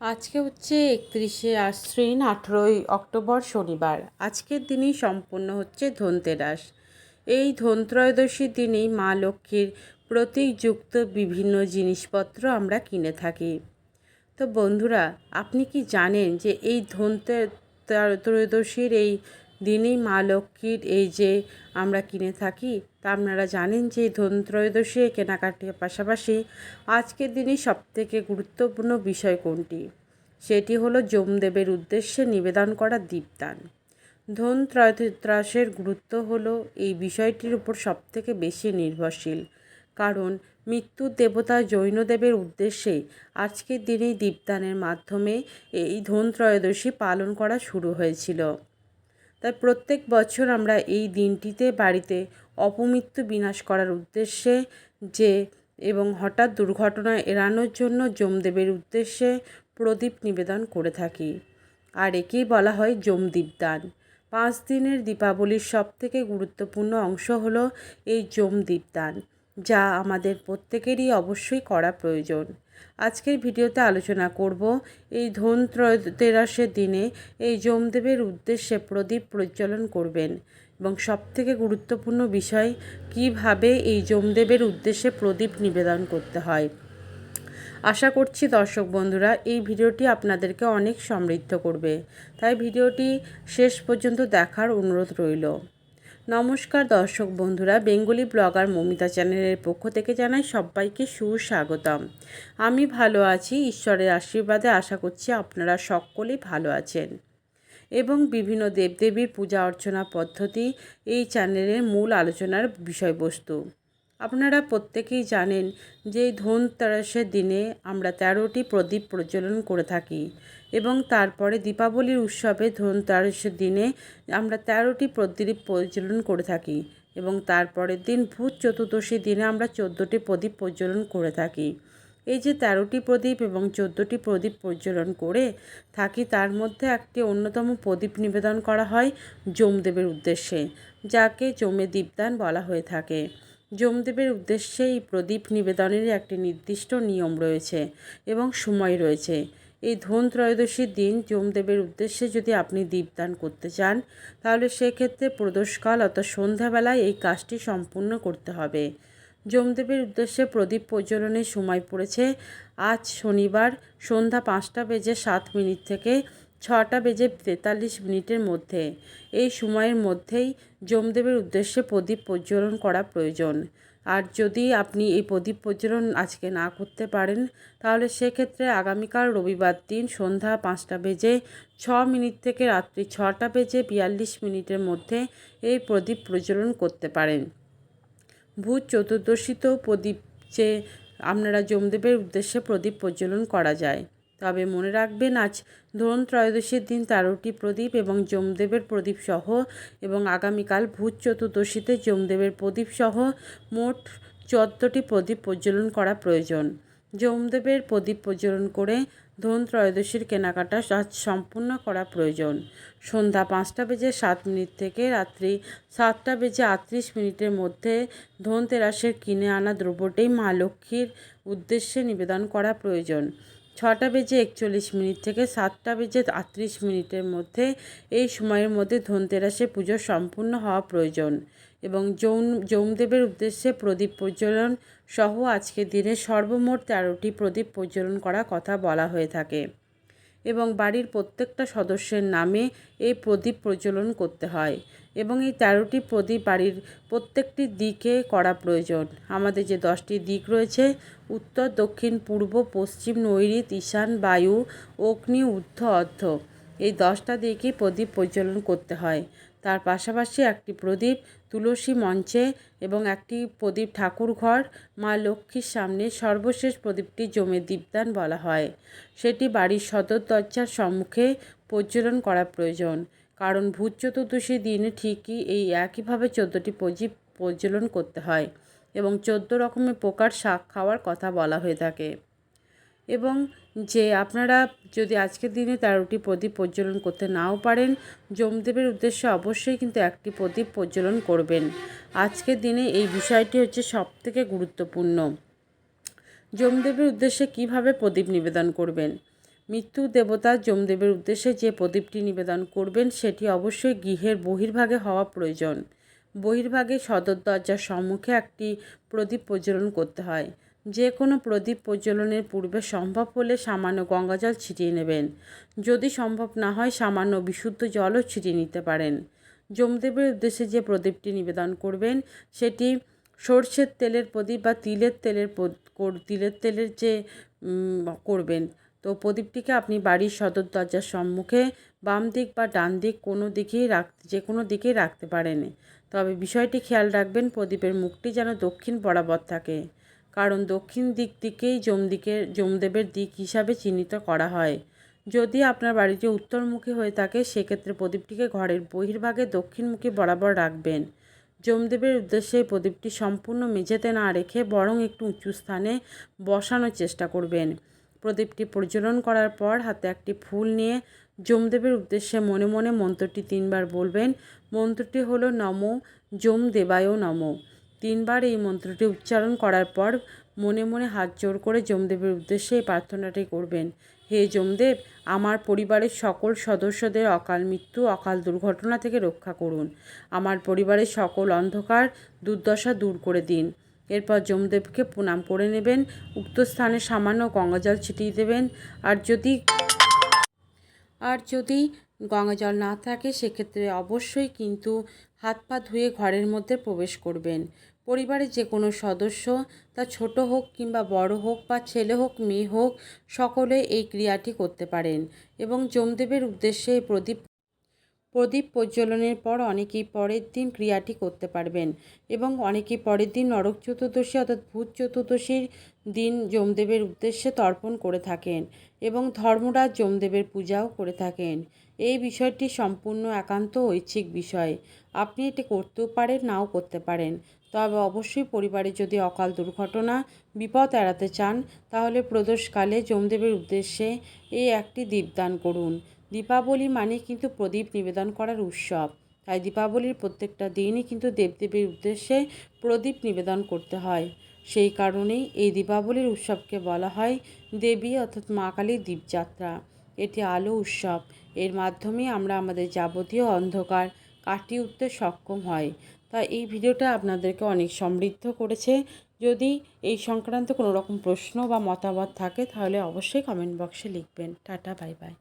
আজকে হচ্ছে একত্রিশে আশ্বিন আঠেরোই অক্টোবর শনিবার। আজকের দিনেই সম্পূর্ণ হচ্ছে ধনতেরাস। এই ধনত্রয়োদশীর দিনেই মা লক্ষ্মীর প্রতীকযুক্ত বিভিন্ন জিনিসপত্র আমরা কিনে থাকি। তো বন্ধুরা, আপনি কি জানেন যে এই ধনতে ত্রয়োদশীর এই দিনেই মা লক্ষ্মীর এই যে আমরা কিনে থাকি, তা আপনারা জানেন যে ধনত্রয়োদশী কেনাকাটির পাশাপাশি আজকের দিনে সবথেকে গুরুত্বপূর্ণ বিষয় কোনটি? সেটি হলো যমদেবের উদ্দেশ্যে নিবেদন করা দীপদান। ধন ত্রাসের গুরুত্ব হলো এই বিষয়টির উপর সবথেকে বেশি নির্ভরশীল। কারণ মৃত্যুর দেবতা জৈনদেবের উদ্দেশ্যে আজকের দিনেই দীপদানের মাধ্যমে এই ধন ত্রয়োদশী পালন করা শুরু হয়েছিল। তাই প্রত্যেক বছর আমরা এই দিনটিতে বাড়িতে অপমৃত্যু বিনাশ করার উদ্দেশ্যে যে এবং হঠাৎ দুর্ঘটনা এড়ানোর জন্য যমদেবের উদ্দেশ্যে প্রদীপ নিবেদন করে থাকি। আর একেই বলা হয় যমদীপদান পাঁচ দিনের দীপাবলির সবথেকে গুরুত্বপূর্ণ অংশ হলো এই যমদীপদান যা আমাদের প্রত্যেকেরই অবশ্যই করা প্রয়োজন। আজকের ভিডিওতে আলোচনা করব এই ধন ত্রয়োতেরাসের দিনে এই যমদেবের উদ্দেশ্যে প্রদীপ প্রজ্বলন করবেন এবং সবথেকে গুরুত্বপূর্ণ বিষয়, কীভাবে এই যমদেবের উদ্দেশ্যে প্রদীপ নিবেদন করতে হয়। আশা করছি দর্শক বন্ধুরা, এই ভিডিওটি আপনাদেরকে অনেক সমৃদ্ধ করবে। তাই ভিডিওটি শেষ পর্যন্ত দেখার অনুরোধ রইল। নমস্কার দর্শক বন্ধুরা, বেঙ্গলি ব্লগার মমিতা চ্যানেলের পক্ষ থেকে জানাই সবাইকে সুস্বাগতম। আমি ভালো আছি, ঈশ্বরের আশীর্বাদে আশা করছি আপনারা সকলেই ভালো আছেন। এবং বিভিন্ন দেবদেবীর পূজা অর্চনা পদ্ধতি এই চ্যানেলের মূল আলোচনার বিষয়বস্তু। আপনারা প্রত্যেকেই জানেন যে ধনতেরাসের দিনে আমরা তেরোটি প্রদীপ প্রজ্বলন করে থাকি এবং তারপরে দীপাবলির উৎসবে ধনতেরাসের দিনে আমরা তেরোটি প্রদীপ প্রজ্বলন করে থাকি এবং তারপরের দিন ভূত চতুর্দশীর দিনে আমরা চোদ্দোটি প্রদীপ প্রজ্বলন করে থাকি। এই যে তেরোটি প্রদীপ এবং চোদ্দোটি প্রদীপ প্রজ্বলন করে থাকি, তার মধ্যে একটি অন্যতম প্রদীপ নিবেদন করা হয় যমদেবের উদ্দেশ্যে, যাকে জমে দীপদান বলা হয়ে থাকে। যমদেবের উদ্দেশ্যে এই প্রদীপ নিবেদনের একটি নির্দিষ্ট নিয়ম রয়েছে এবং সময় রয়েছে। এই ধন ত্রয়োদশীর দিন যমদেবের উদ্দেশ্যে যদি আপনি দীপদান করতে চান, তাহলে সেক্ষেত্রে প্রদোষকাল অর্থাৎ সন্ধ্যাবেলায় এই কাজটি সম্পূর্ণ করতে হবে। যমদেবের উদ্দেশ্যে প্রদীপ প্রজ্বলনের সময় পড়েছে। আজ শনিবার সন্ধ্যা পাঁচটা বেজে সাত মিনিট থেকে ছটা বেজে তেতাল্লিশ মিনিটের মধ্যে। এই সময়ের মধ্যেই যমদেবের উদ্দেশ্যে প্রদীপ প্রজ্বলন করা প্রয়োজন। আর যদি আপনি এই প্রদীপ প্রজ্বলন আজকে না করতে পারেন, তাহলে সেক্ষেত্রে আগামীকাল রবিবার দিন সন্ধ্যা পাঁচটা বেজে ছ মিনিট থেকে রাত্রি ছটা বেজে বিয়াল্লিশ মিনিটের মধ্যে এই প্রদীপ প্রজ্বলন করতে পারেন। ভূত চতুর্দশীতেও প্রদীপ যে আপনারা যমদেবের উদ্দেশ্যে প্রদীপ প্রজ্বলন করা যায়। তবে মনে রাখবেন, আজ ধরুন ত্রয়োদশীর দিন তেরোটি প্রদীপ এবং যমদেবের প্রদীপ সহ এবং আগামীকাল ভূত চতুর্দশীতে যমদেবের প্রদীপ সহ মোট চোদ্দটি প্রদীপ প্রজ্বলন করা প্রয়োজন। যমদেবের প্রদীপ প্রজ্বলন করে ধন ত্রয়োদশীর কেনাকাটা আজ সম্পূর্ণ করা প্রয়োজন। সন্ধ্যা পাঁচটা বেজে সাত মিনিট থেকে রাত্রি সাতটা বেজে আটত্রিশ মিনিটের মধ্যে ধনতেরাসের কিনে আনা দ্রব্যটি মা লক্ষ্মীর উদ্দেশ্যে নিবেদন করা প্রয়োজন। ছটা বেজে একচল্লিশ মিনিট থেকে সাতটা বেজে আটত্রিশ মিনিটের মধ্যে এই সময়ের মধ্যে ধনতেরাসে পুজো সম্পূর্ণ হওয়া প্রয়োজন এবং যৌন যৌমদেবের উদ্দেশ্যে প্রদীপ প্রজ্বলন সহ আজকের দিনে সর্বমোট তেরোটি প্রদীপ প্রজ্বলন করা কথা বলা হয়ে থাকে। এবং বাড়ির প্রত্যেকটা সদস্যের নামে এই প্রদীপ প্রজ্বলন করতে হয় এবং এই তেরোটি প্রদীপ বাড়ির প্রত্যেকটি দিকে করা প্রয়োজন। আমাদের যে দশটি দিক রয়েছে, উত্তর, দক্ষিণ, পূর্ব, পশ্চিম নৈরিত ঈশান, বায়ু, অগ্নি, ঊর্ধ্ব, অর্ধ, এই দশটা দিকেই প্রদীপ প্রজ্বলন করতে হয়। তার পাশাপাশি একটি প্রদীপ তুলসী মঞ্চে এবং একটি প্রদীপ ঠাকুর ঘর মা লক্ষ্মীর সামনে সর্বশেষ প্রদীপটি জমে দীপদান বলা হয়। সেটি বাড়ির সদর দরজার সম্মুখে প্রজ্বলন করা প্রয়োজন, কারণ ভূত চতুর্দশী দিনে ঠিকই এই একইভাবে চোদ্দোটি প্রদীপ প্রজ্বলন করতে হয় এবং চোদ্দ রকমের পোকার শাক খাওয়ার কথা বলা হয়ে থাকে। এবং যে আপনারা যদি আজকের দিনে তেরোটি প্রদীপ প্রজ্বলন করতে নাও পারেন, যমদেবের উদ্দেশ্যে অবশ্যই কিন্তু একটি প্রদীপ প্রজ্বলন করবেন। আজকের দিনে এই বিষয়টি হচ্ছে সবথেকে গুরুত্বপূর্ণ। যমদেবের উদ্দেশ্যে কীভাবে প্রদীপ নিবেদন করবেন? মৃত্যু দেবতা যমদেবের উদ্দেশ্যে যে প্রদীপটি নিবেদন করবেন, সেটি অবশ্যই গৃহের বহির্ভাগে হওয়া প্রয়োজন। বহির্ভাগে সদর দরজার সম্মুখে একটি প্রদীপ প্রজ্বলন করতে হয়। যে কোনো প্রদীপ প্রজ্বলনের পূর্বে সম্ভব হলে সামান্য গঙ্গাজল ছিটিয়ে নেবেন। যদি সম্ভব না হয়, সামান্য বিশুদ্ধ জলও ছিটিয়ে নিতে পারেন। যমদেবের উদ্দেশ্যে যে প্রদীপটি নিবেদন করবেন, সেটি সর্ষের তেলের প্রদীপ বা তিলের তেলের তিলের তেলের যে করবেন, তো প্রদীপটিকে আপনি বাড়ির সদর দরজার সম্মুখে বাম দিক বা ডান দিক কোনো দিকেই রাখতে যে কোনো দিকেই রাখতে পারেন। তবে বিষয়টি খেয়াল রাখবেন, প্রদীপের মুখটি যেন দক্ষিণ বরাবর থাকে। কারণ দক্ষিণ দিক দিকেই যমদিকের যমদেবের দিক হিসাবে চিহ্নিত করা হয়। যদি আপনার বাড়িটি উত্তরমুখী হয়ে থাকে, সেক্ষেত্রে প্রদীপটিকে ঘরের বহির্ভাগে দক্ষিণমুখী বরাবর রাখবেন। যমদেবের উদ্দেশ্যে প্রদীপটি সম্পূর্ণ মেঝেতে না রেখে বরং একটু উঁচু স্থানে বসানোর চেষ্টা করবেন। প্রদীপটি প্রজ্বলন করার পর হাতে একটি ফুল নিয়ে যমদেবের উদ্দেশ্যে মনে মনে মন্ত্রটি তিনবার বলবেন। মন্ত্রটি হলো নম যম দেবায় নম। তিনবার এই মন্ত্রটি উচ্চারণ করার পর মনে মনে হাত জোর করে যমদেবের উদ্দেশ্যে এই প্রার্থনাটি করবেন। হে যমদেব, আমার পরিবারের সকল সদস্যদের অকাল মৃত্যু, অকাল দুর্ঘটনা থেকে রক্ষা করুন। আমার পরিবারের সকল অন্ধকার, দুর্দশা দূর করে দিন। এরপর যমদেবকে প্রণাম করে নেবেন, উক্ত স্থানে সামান্য গঙ্গাজল ছিটিয়ে দেবেন। আর যদি আর যদি গঙ্গা জল না থাকে, সেক্ষেত্রে অবশ্যই কিন্তু হাত পা ধুয়ে ঘরের মধ্যে প্রবেশ করবেন। পরিবারের যে কোনো সদস্য, তা ছোট হোক কিংবা বড় হোক বা ছেলে হোক, মেয়ে হোক, সকলে এই ক্রিয়াটি করতে পারেন এবং যমদেবের উদ্দেশ্যে প্রদীপ প্রদীপ প্রজ্বলনের পর অনেকেই পরের দিন ক্রিয়াটি করতে পারবেন এবং অনেকেই পরের দিন নরক চতুর্দশী অর্থাৎ ভূত চতুর্দশীর দিন যমদেবের উদ্দেশ্যে তর্পণ করে থাকেন এবং ধর্মরাজ যমদেবের পূজাও করে থাকেন। এই বিষয়টি সম্পূর্ণ একান্ত ঐচ্ছিক বিষয়। আপনি এটি করতেও পারেন, নাও করতে পারেন। তবে অবশ্যই পরিবারে যদি অকাল দুর্ঘটনা, বিপদ এড়াতে চান, তাহলে প্রদোষকালে যমদেবের উদ্দেশ্যে এই একটি দীপদান করুন। দীপাবলি মানে কিন্তু প্রদীপ নিবেদন করার উৎসব। তাই দীপাবলির প্রত্যেকটা দিনই কিন্তু দেবদেবীর উদ্দেশ্যে প্রদীপ নিবেদন করতে হয়। সেই কারণেই এই দীপাবলির উৎসবকে বলা হয় দেবী অর্থাৎ মা কালীর দীপযাত্রা। এটি আলো উৎসব। এর মাধ্যমে আমরা আমাদের যাবতীয় অন্ধকার কাটিয়ে উঠতে সক্ষম হয়। তা এই ভিডিওটা আপনাদেরকে অনেক সমৃদ্ধ করেছে। যদি এই সংক্রান্ত কোনো রকম প্রশ্ন বা মতামত থাকে তাহলে অবশ্যই কমেন্ট বক্সে লিখবেন। Tata bye bye